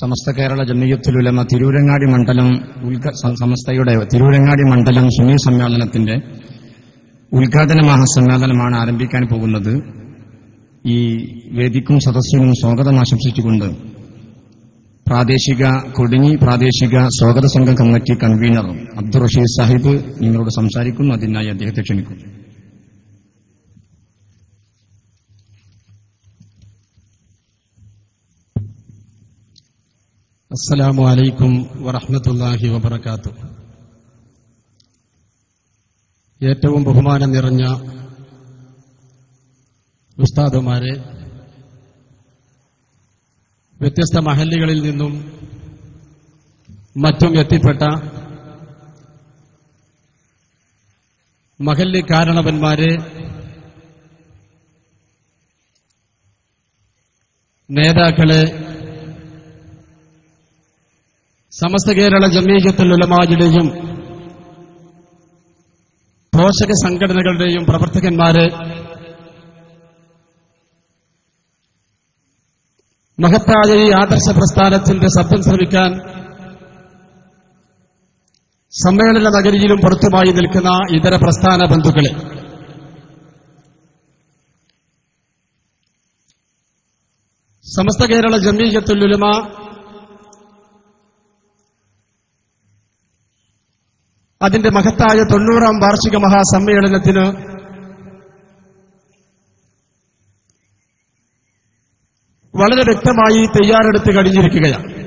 സമസ്ത കേരള ജമ്മിയത്തിലുലമ തിരൂരങ്ങാടി മണ്ഡലം സമസ്തയുടെ തിരൂരങ്ങാടി മണ്ഡലം സുനി സമ്മേളനത്തിന്റെ ഉദ്ഘാടന മഹാസമ്മേളനമാണ് ആരംഭിക്കാൻ പോകുന്നത്. ഈ വേദിക്കും സദസ്സിനും സ്വാഗതം ആശംസിച്ചുകൊണ്ട് പ്രാദേശിക കൊടിഞ്ഞി പ്രാദേശിക സ്വാഗത സംഘം കമ്മിറ്റി കൺവീനർ അബ്ദുൾ റഷീദ് സാഹിബ് നിങ്ങളോട് സംസാരിക്കുന്നു. അതിനായി അദ്ദേഹത്തെ ക്ഷണിക്കും അസ്സലാമു അലൈക്കും വറഹ്മത്തുള്ളാഹി വബർക്കാത്തു ഏറ്റവും ബഹുമാനം നിറഞ്ഞ ഉസ്താദുമാരെ വ്യത്യസ്ത മഹല്ലുകളിൽ നിന്നും മറ്റും എത്തിപ്പെട്ട മഹല്ലി കാരണവന്മാരെ നേതാക്കളെ സമസ്ത കേരള ജമീയത്തുൽ ഉലമാജിയുടെയും പോഷക സംഘടനകളുടെയും പ്രവർത്തകന്മാരെ മഹത്തായ ഈ ആദർശ പ്രസ്ഥാനത്തിന്റെ ശബ്ദം ശ്രമിക്കാൻ സമ്മേളന നഗരിയിലും പുറത്തുമായി നിൽക്കുന്ന ഇതര പ്രസ്ഥാന ബന്ധുക്കളെ സമസ്ത കേരള ജമീയത്തുൽ ഉലമ അതിന്റെ മഹത്തായ തൊണ്ണൂറാം വാർഷിക മഹാസമ്മേളനത്തിന് വളരെ വ്യക്തമായി തയ്യാറെടുത്ത് കഴിഞ്ഞിരിക്കുകയാണ്.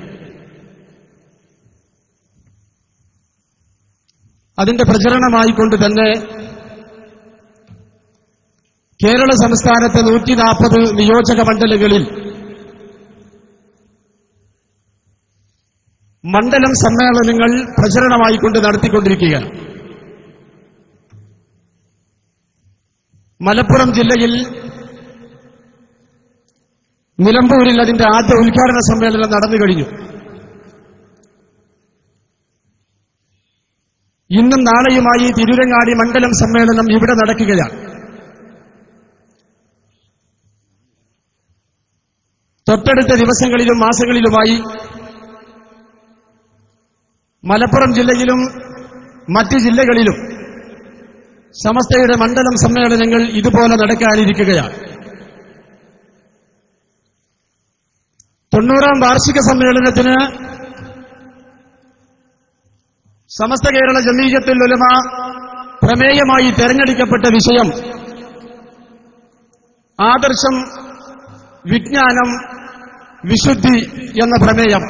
അതിന്റെ പ്രചരണമായിക്കൊണ്ട് തന്നെ കേരള സംസ്ഥാനത്തെ നൂറ്റി നാൽപ്പത് നിയോജക മണ്ഡലങ്ങളിൽ മണ്ഡലം സമ്മേളനങ്ങൾ പ്രചരണമായിക്കൊണ്ട് നടത്തിക്കൊണ്ടിരിക്കുകയാണ്. മലപ്പുറം ജില്ലയിൽ നിലമ്പൂരിൽ അതിന്റെ ആദ്യ ഉദ്ഘാടന സമ്മേളനം നടന്നു കഴിഞ്ഞു. ഇന്നും നാളെയുമായി തിരുരങ്ങാടി മണ്ഡലം സമ്മേളനം ഇവിടെ നടക്കുകയാണ്. തൊട്ടടുത്ത ദിവസങ്ങളിലും മാസങ്ങളിലുമായി മലപ്പുറം ജില്ലയിലും മറ്റ് ജില്ലകളിലും സമസ്തയുടെ മണ്ഡലം സമ്മേളനങ്ങൾ ഇതുപോലെ നടക്കാനിരിക്കുകയാണ്. തൊണ്ണൂറാം വാർഷിക സമ്മേളനത്തിന് സമസ്ത കേരള ജമീയത്തുൽ ഉലമ പ്രമേയമായി തെരഞ്ഞെടുക്കപ്പെട്ട വിഷയം ആദർശം വിജ്ഞാനം വിശുദ്ധി എന്ന പ്രമേയം.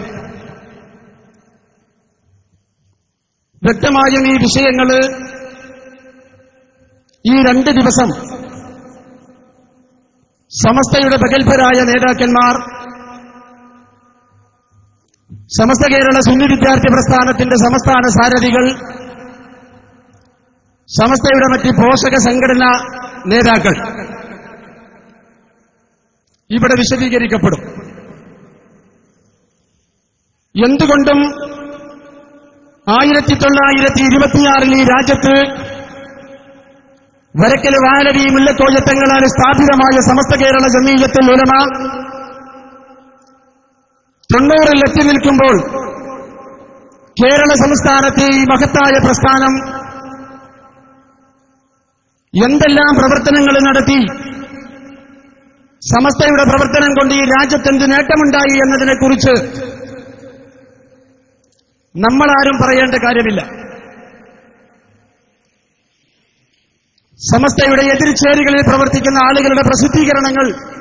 വ്യക്തമായും ഈ വിഷയങ്ങൾ ഈ രണ്ട് ദിവസം സമസ്തയുടെ പ്രഗത്ഭരായ നേതാക്കന്മാർ സമസ്ത കേരള സുന്നി വിദ്യാർത്ഥി പ്രസ്ഥാനത്തിന്റെ സംസ്ഥാന സാരഥികൾ സമസ്തയുടെ മറ്റ് പോഷക സംഘടനാ നേതാക്കൾ ഇവിടെ വിശദീകരിക്കപ്പെടും. എന്തുകൊണ്ടും ആയിരത്തി തൊള്ളായിരത്തി ഇരുപത്തിയാറിൽ ഈ രാജ്യത്ത് വരക്കൽ വാനരി മുല്ലത്തോയത്തങ്ങളാൽ സ്ഥാപിതമായ സമസ്ത കേരള ജമീയത്തിൽ ഉലമ. തൊണ്ണൂറിൽ എത്തി നിൽക്കുമ്പോൾ കേരള സംസ്ഥാനത്തെ ഈ മഹത്തായ പ്രസ്ഥാനം എന്തെല്ലാം പ്രവർത്തനങ്ങൾ നടത്തി സമസ്തയുടെ പ്രവർത്തനം കൊണ്ട് ഈ രാജ്യത്തെന്ത് നേട്ടമുണ്ടായി എന്നതിനെക്കുറിച്ച് നമ്മളാരും പറയേണ്ട കാര്യമില്ല. സമസ്തയുടെ എതിർചേരികളിൽ പ്രവർത്തിക്കുന്ന ആളുകളുടെ പ്രസിദ്ധീകരണങ്ങൾ.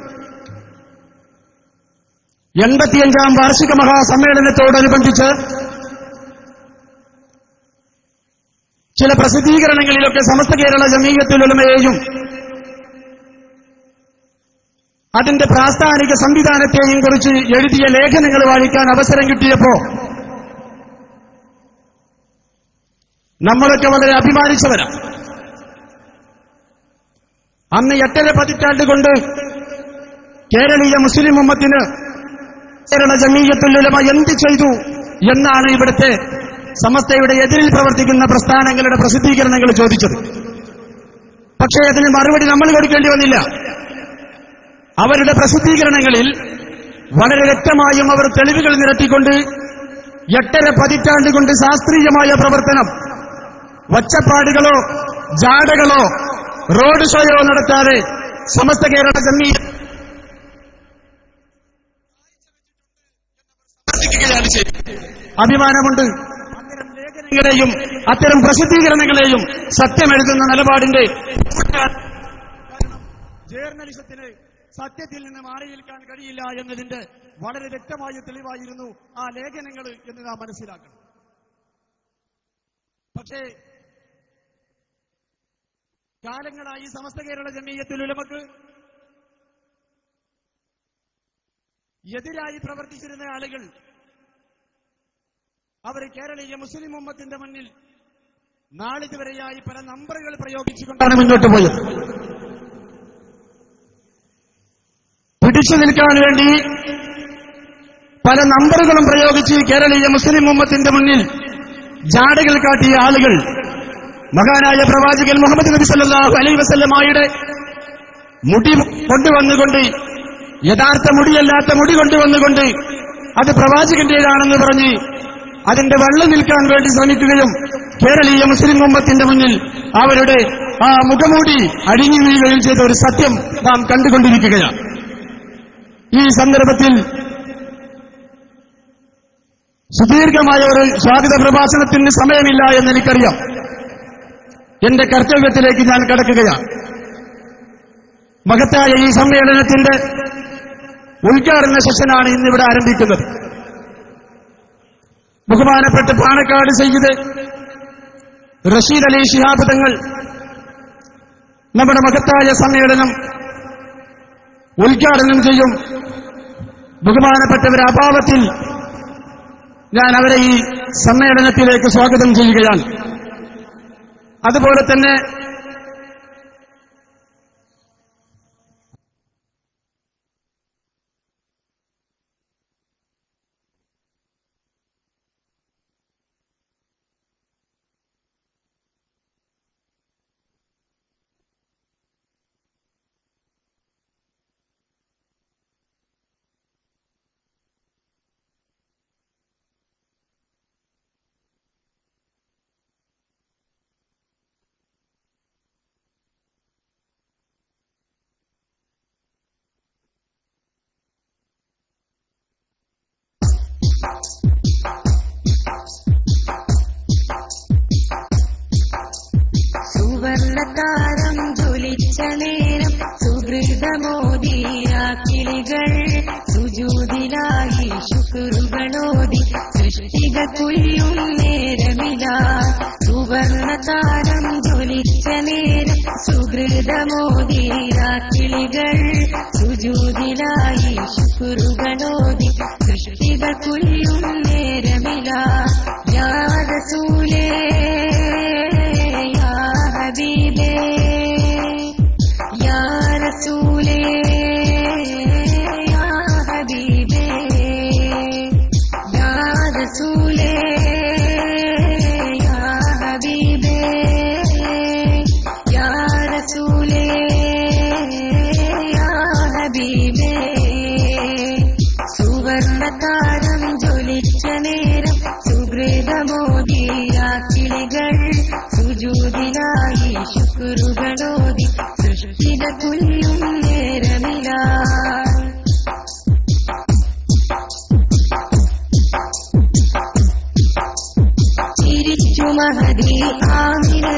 എൺപത്തിയഞ്ചാം വാർഷിക മഹാസമ്മേളനത്തോടനുബന്ധിച്ച് ചില പ്രസിദ്ധീകരണങ്ങളിലൊക്കെ സമസ്ത കേരള ജമീയത്തിൽ ഉലമയെയും അതിന്റെ പ്രാസ്ഥാനിക സംവിധാനത്തെയും കുറിച്ച് എഴുതിയ ലേഖനങ്ങൾ വായിക്കാൻ അവസരം കിട്ടിയപ്പോ നമ്മളൊക്കെ വളരെ അഭിമാനിച്ചവരാണ് അന്ന് എട്ടര പതിറ്റാണ്ട് കൊണ്ട് കേരളീയ മുസ്ലിം ഉമ്മത്തിന് കേരള ജമീയത്തുല്ലുലമ എന്ത് ചെയ്തു എന്നാണ് ഇവിടുത്തെ സമസ്തയുടെ എതിരിൽ പ്രവർത്തിക്കുന്ന പ്രസ്ഥാനങ്ങളുടെ പ്രസിദ്ധീകരണങ്ങൾ ചോദിച്ചത്. പക്ഷേ അതിന് മറുപടി നമ്മൾ കൊടുക്കേണ്ടി വന്നില്ല. അവരുടെ പ്രസിദ്ധീകരണങ്ങളിൽ വളരെ വ്യക്തമായും അവർ തെളിവുകൾ നിരത്തിക്കൊണ്ട് എട്ടര പതിറ്റാണ്ട് കൊണ്ട് ശാസ്ത്രീയമായ പ്രവർത്തനം ഒച്ചപ്പാടുകളോ ജാടകളോ റോഡ് ഷോയോ നടത്താതെ സമസ്ത കേരള ജമീ അഭിമാനമുണ്ട്. അത്തരം ലേഖനങ്ങളെയും അത്തരം പ്രസിദ്ധീകരണങ്ങളെയും സത്യമെഴുതുന്ന നിലപാടിന്റെ ജേർണലിസത്തിന് സത്യത്തിൽ നിന്ന് മാറി നിൽക്കാൻ കഴിയില്ല എന്നതിന്റെ വളരെ വ്യക്തമായ തെളിവായിരുന്നു ആ ലേഖനങ്ങൾ എന്ന് നാം മനസ്സിലാക്കണം. പക്ഷേ കാലങ്ങളായി സമസ്ത കേരള ജമീയത്തിൽ ഉലമക്ക് എതിരായി പ്രവർത്തിച്ചിരുന്ന ആളുകൾ അവർ കേരളീയ മുസ്ലിം ഉമ്മത്തിന്റെ മുന്നിൽ നാളിതുവരെയായി പല നമ്പറുകൾ പ്രയോഗിച്ചുകൊണ്ടാണ് മുന്നോട്ട് പോയത്. പിടിച്ചു നിൽക്കാൻ വേണ്ടി പല നമ്പറുകളും പ്രയോഗിച്ച് കേരളീയ മുസ്ലിം ഉമ്മത്തിന്റെ മുന്നിൽ ജാടകൾ കാട്ടിയ ആളുകൾ മഹാനായ പ്രവാചകൻ മുഹമ്മദ് നബി സല്ലല്ലാഹു അലൈ വസല്ലമായുടെ മുടി കൊണ്ടുവന്നുകൊണ്ട് യഥാർത്ഥ മുടിയല്ലാത്ത മുടി കൊണ്ടുവന്നുകൊണ്ട് അത് പ്രവാചകന്റേതാണെന്ന് പറഞ്ഞ് അതിന്റെ വെള്ളം നിൽക്കാൻ വേണ്ടി ശ്രമിക്കുകയും കേരളീയ മുസ്ലിം കുമ്പത്തിന്റെ മുന്നിൽ അവരുടെ ആ മുഖമൂടി അഴിഞ്ഞു വീഴുകയും ചെയ്ത ഒരു സത്യം നാം കണ്ടുകൊണ്ടിരിക്കുകയാണ്. ഈ സന്ദർഭത്തിൽ സുദീർഘമായ ഒരു സ്വാഗത പ്രഭാഷണത്തിന് സമയമില്ല എന്ന് എനിക്കറിയാം. എന്റെ കർത്തവ്യത്തിലേക്ക് ഞാൻ കടക്കുകയാണ്. മഹത്തായ ഈ സമ്മേളനത്തിന്റെ ഉദ്ഘാടന സെഷനാണ് ഇന്നിവിടെ ആരംഭിക്കുന്നത്. ബഹുമാനപ്പെട്ട പാണക്കാട് ചെയ്ത് റഷീദ് അലി ശിഹാബ് തങ്ങൾ നമ്മുടെ മഹത്തായ സമ്മേളനം ഉദ്ഘാടനം ചെയ്യും. ബഹുമാനപ്പെട്ടവരെ അഭാവത്തിൽ ഞാൻ അവരെ ഈ സമ്മേളനത്തിലേക്ക് സ്വാഗതം ചെയ്യുകയാണ്. അതുപോലെ തന്നെ സുവർണതാരം ജ്വലിച്ച നേരം സുഹൃതമോദിയാ കിളികൾ സുജൂതിലായി ശുക്രുകളോതി സൃഷ്ടിക കുല്ലും നേരമില്ല സുവർണതാരം ജ്വലിച്ച നേരം സുഹൃതമോദിയാ കിളികൾ സുജൂതിലായി ശുക്രുകളോതി സൃഷ്ടിക കുല്ലും നേരമിതാ. യാ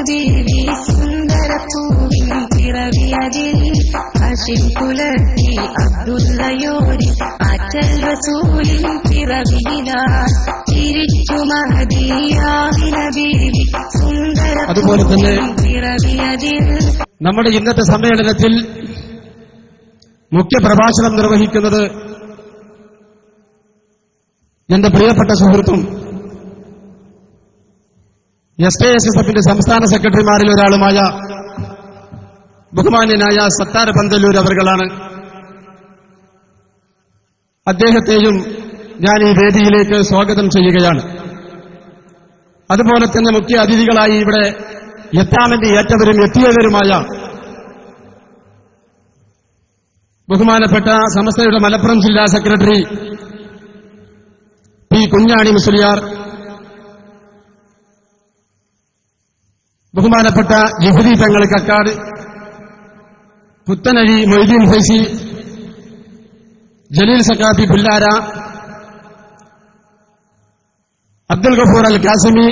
ദേവി സുന്ദര പൂവിൻ പിറവിയതിൽ ഹഷിം പുലർത്തി അബ്ദുല്ലയോരി അച്ചൽ റസൂലിൻ പിറവിയില തിരിച്ചു മഹതി ആമിന ദേവി സുന്ദര അതുപോലെ തന്നെ പിറവിയതിൽ നമ്മുടെ ഇന്നത്തെ സമ്മേളനത്തിൽ മുഖ്യ പ്രഭാഷണം നിർവഹിക്കുന്നത് എന്റെ പ്രിയപ്പെട്ട സുഹൃത്തും എസ് കെ എസ് എസ് എഫിന്റെ സംസ്ഥാന സെക്രട്ടറിമാരിൽ ഒരാളുമായ ബഹുമാന്യനായ സത്താര പന്തല്ലൂർ അവർകളാണ്. അദ്ദേഹത്തെയും ഞാൻ ഈ വേദിയിലേക്ക് സ്വാഗതം ചെയ്യുകയാണ്. അതുപോലെ തന്നെ മുഖ്യ അതിഥികളായി ഇവിടെ എത്താമെന്ന് ഏറ്റവരും എത്തിയവരുമായ ബഹുമാനപ്പെട്ട സമസ്തയുടെ മലപ്പുറം ജില്ലാ സെക്രട്ടറി പി കുഞ്ഞാണി മുസ്ലിയാർ ബഹുമാനപ്പെട്ട ജിഹുദി Thangal Kakkad Puthanazhi Moideen Faizy Jaleel Saqafi Pullara Abdul Gafoor Al Qasimi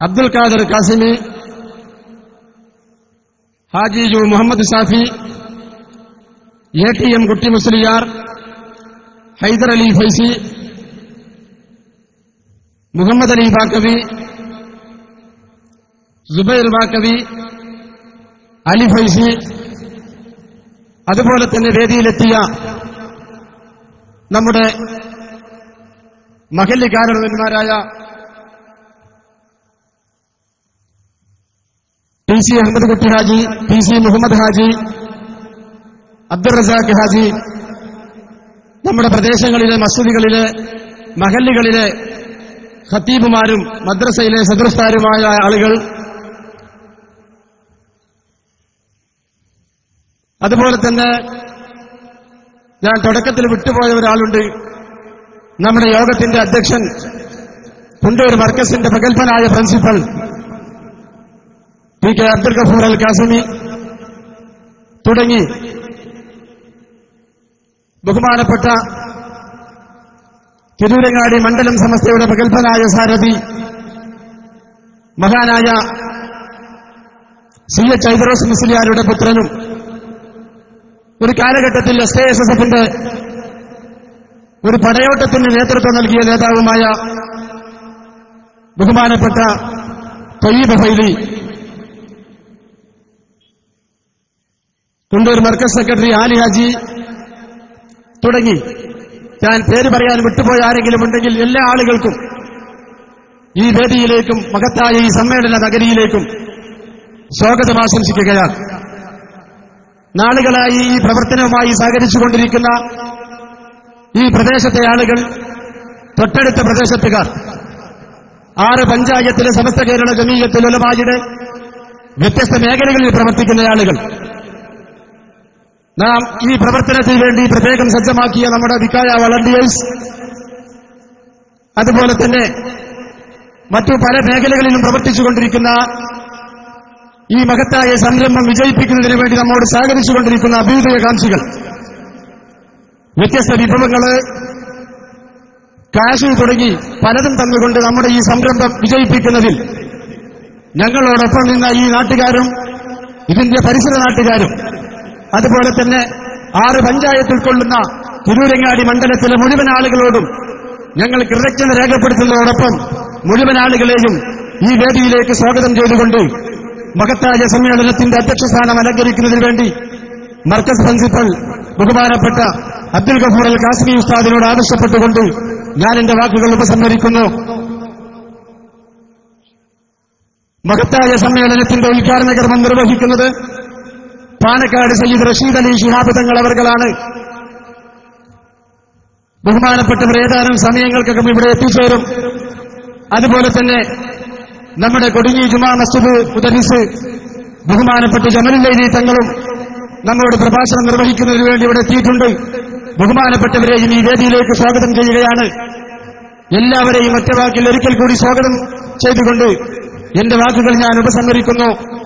Abdul Khader Qasimi Haji ജു Muhammad Shafi A T M Kutty Musliyar Haider Ali Faizy Muhammad Ali Baqavi Zubair Baqavi Ali Faizy അതുപോലെ തന്നെ വേദിയിലെത്തിയ നമ്മുടെ മഹല്ലി കാരണവന്മാരായ P C Ahmed Kutty Haji P C Muhammad Haji Abdul Razak Haji നമ്മുടെ പ്രദേശങ്ങളിലെ മസ്ജിദുകളിലെ മഹല്ലുകളിലെ ഖത്തീബുമാരും മദ്രസയിലെ സദൃസ്ഥാരുമായ ആളുകൾ. അതുപോലെ തന്നെ ഞാൻ തുടക്കത്തിൽ വിട്ടുപോയ ഒരാളുണ്ട്. നമ്മുടെ യോഗത്തിന്റെ അധ്യക്ഷൻ കുണ്ടൂർ മർക്കസിന്റെ പ്രഗത്ഭനായ principal P K Abdul Gafoor Al Qasimi തുടങ്ങി ബഹുമാനപ്പെട്ട തിരൂരങ്ങാടി മണ്ഡലം സമസ്തയുടെ പ്രഗത്ഭനായ സാരഥി മഹാനായ സി എച്ച് ഐദറോസ് മുസ്ലിയാരുടെ പുത്രനും ഒരു കാലഘട്ടത്തിൽ എസ് കെ എസ് എസ് എഫിന്റെ ഒരു പടയോട്ടത്തിന് നേതൃത്വം നൽകിയ നേതാവുമായ ബഹുമാനപ്പെട്ട തൊയ്യബ് ഹൈലി കുണ്ടൂർ മർക്കസ് സെക്രട്ടറി ആലി ഹാജി തുടങ്ങി. ഞാൻ പേര് പറയാൻ വിട്ടുപോയ ആരെങ്കിലും ഉണ്ടെങ്കിൽ എല്ലാ ആളുകൾക്കും ഈ വേദിയിലേക്കും മഹത്തായ ഈ സമ്മേളന നഗരിയിലേക്കും സ്വാഗതം ആശംസിക്കുകയാണ്. നാളുകളായി ഈ പ്രവർത്തനവുമായി സഹകരിച്ചുകൊണ്ടിരിക്കുന്ന ഈ പ്രദേശത്തെ ആളുകൾ തൊട്ടടുത്ത പ്രദേശത്തുകാർ ആറ് പഞ്ചായത്തിലെ സമസ്ത കേരള ജമീയത്തിൽ വ്യത്യസ്ത മേഖലകളിൽ പ്രവർത്തിക്കുന്ന ആളുകൾ നാം ഈ പ്രവർത്തനത്തിന് വേണ്ടി പ്രത്യേകം സജ്ജമാക്കിയ നമ്മുടെ വിക്കായ വളണ്ടിയേഴ്സ് അതുപോലെ തന്നെ മറ്റു പല മേഖലകളിലും പ്രവർത്തിച്ചുകൊണ്ടിരിക്കുന്ന ഈ മഹത്തായ സംരംഭം വിജയിപ്പിക്കുന്നതിന് വേണ്ടി നമ്മോട് സഹകരിച്ചുകൊണ്ടിരിക്കുന്ന അഭ്യുദയകാംക്ഷികൾ വ്യത്യസ്ത വിഭവങ്ങൾ കാശ് തുടങ്ങി പലതും തന്നുകൊണ്ട് നമ്മുടെ ഈ സംരംഭം വിജയിപ്പിക്കുന്നതിൽ ഞങ്ങളോടൊപ്പം നിന്ന ഈ നാട്ടുകാരും ഇതിന്റെ പരിസര നാട്ടുകാരും അതുപോലെ തന്നെ ആറ് പഞ്ചായത്ത് ഉൾക്കൊള്ളുന്ന തിരൂരങ്ങാടി മണ്ഡലത്തിലെ മുഴുവൻ ആളുകളോടും ഞങ്ങൾ കൃതജ്ഞത രേഖപ്പെടുത്തുന്നതോടൊപ്പം മുഴുവൻ ആളുകളെയും ഈ വേദിയിലേക്ക് സ്വാഗതം ചെയ്തുകൊണ്ട് മഹത്തായ സമ്മേളനത്തിന്റെ അധ്യക്ഷസ്ഥാനം അലങ്കരിക്കുന്നതിന് വേണ്ടി മർക്കസ് പ്രിൻസിപ്പൽ ബഹുമാനപ്പെട്ട അബ്ദുൽ ഗഫൂർ അൽ കാസ്മി ഉസ്താദിനോട് ആവശ്യപ്പെട്ടുകൊണ്ട് ഞാൻ എന്റെ വാക്കുകൾ ഉപസംഹരിക്കുന്നു. മഹത്തായ സമ്മേളനത്തിന്റെ ഉദ്ഘാടന കർമ്മം നിർവഹിക്കുന്നത് പാലക്കാട് സയ്യിദ് റഷീദ് അലി ശിഹാബ് തങ്ങൾ അവർകളാണ്. ബഹുമാനപ്പെട്ടവർ ഏതാനും സമയങ്ങൾക്കൊക്കെ ഇവിടെ എത്തിച്ചേരും. അതുപോലെ തന്നെ നമ്മുടെ കൊടിഞ്ഞി ജുമാ മസ്ജിദ് മുദരിസ് ബഹുമാനപ്പെട്ട ജമലുല്ലൈലി തങ്ങളും നമ്മളോട് പ്രഭാഷണം നിർവഹിക്കുന്നതിന് വേണ്ടി ഇവിടെ എത്തിയിട്ടുണ്ട്. ബഹുമാനപ്പെട്ടവരെയും ഈ വേദിയിലേക്ക് സ്വാഗതം ചെയ്യുകയാണ്. എല്ലാവരെയും ഒറ്റവാക്കിൽ ഒരിക്കൽ കൂടി സ്വാഗതം ചെയ്തുകൊണ്ട് എന്റെ വാക്കുകൾ ഞാൻ ഉപസംഹരിക്കുന്നു.